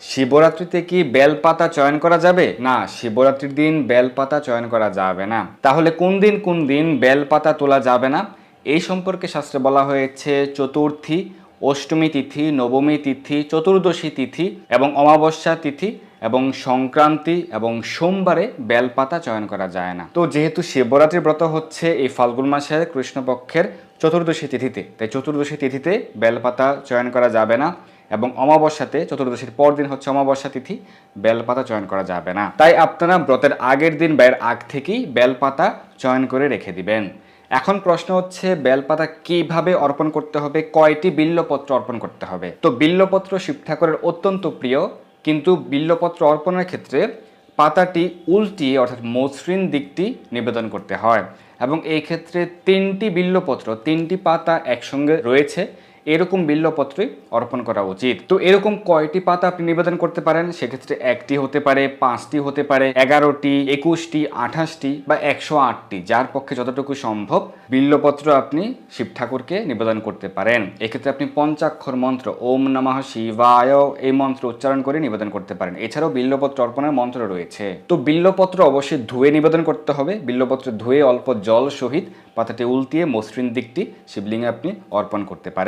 শিবরাত্রিতে কি বেলপাতা চয়ন করা যাবে? না, শিবরাত্রির দিন বেলপাতা চয়ন করা যাবে না। তাহলে কোন দিন কোন দিন বেলপাতা তোলা যাবে না? এই সম্পর্কে শাস্ত্রে বলা হয়েছে, চতুর্থী, অষ্টমী তিথি, নবমী তিথি, চতুর্দশী তিথি এবং অমাবস্যা তিথি এবং সংক্রান্তি এবং সোমবারে বেলপাতা চয়ন করা যায় না। তো যেহেতু শিবরাত্রি ব্রত হচ্ছে এই ফাল্গুন মাসের কৃষ্ণপক্ষের চতুর্দশী তিথিতে, তাই চতুর্দশী তিথিতে বেলপাতা চয়ন করা যাবে না। এবং অমাবস্যাতে, চতুর্দশীর পর দিন হচ্ছে অমাবস্যা তিথি, বেলপাতা চয়ন করা যাবে না। তাই আপনারা ব্রতের আগের দিন ব্যয়ের আগ থেকেই বেলপাতা চয়ন করে রেখে দিবেন। এখন প্রশ্ন হচ্ছে, বেলপাতা কীভাবে অর্পণ করতে হবে? কয়টি বিল্লপত্র অর্পণ করতে হবে? তো বিল্লপত্র শিব ঠাকুরের অত্যন্ত প্রিয়, কিন্তু বিল্লপত্র অর্পণের ক্ষেত্রে পাতাটি উল্টিয়ে, অর্থাৎ মসৃণ দিকটি নিবেদন করতে হয়। এবং এই ক্ষেত্রে তিনটি বিল্লপত্র, তিনটি পাতা একসঙ্গে রয়েছে। এরকম বিল্লপত্রই অর্পণ করা উচিত। তো এরকম কয়টি পাতা আপনি নিবেদন করতে পারেন? সেক্ষেত্রে একটি হতে পারে, পাঁচটি হতে পারে, এগারোটি, একুশটি, আঠাশটি বা একশো আটটি, যার পক্ষে যতটুকু সম্ভব বিল্লপত্র আপনি শিব ঠাকুরকে নিবেদন করতে পারেন। এক্ষেত্রে আপনি পঞ্চাক্ষর মন্ত্র, ওম নমঃ শিবায়, এই মন্ত্র উচ্চারণ করে নিবেদন করতে পারেন। এছাড়াও বিল্লপত্র অর্পণের মন্ত্র রয়েছে। তো বিল্লপত্র অবশ্যই ধুয়ে নিবেদন করতে হবে। বিল্লপত্র ধুয়ে অল্প জল সহিত পাতাটি উল্টিয়ে মসৃণ দিকটি শিবলিঙ্গে আপনি অর্পণ করতে পারেন।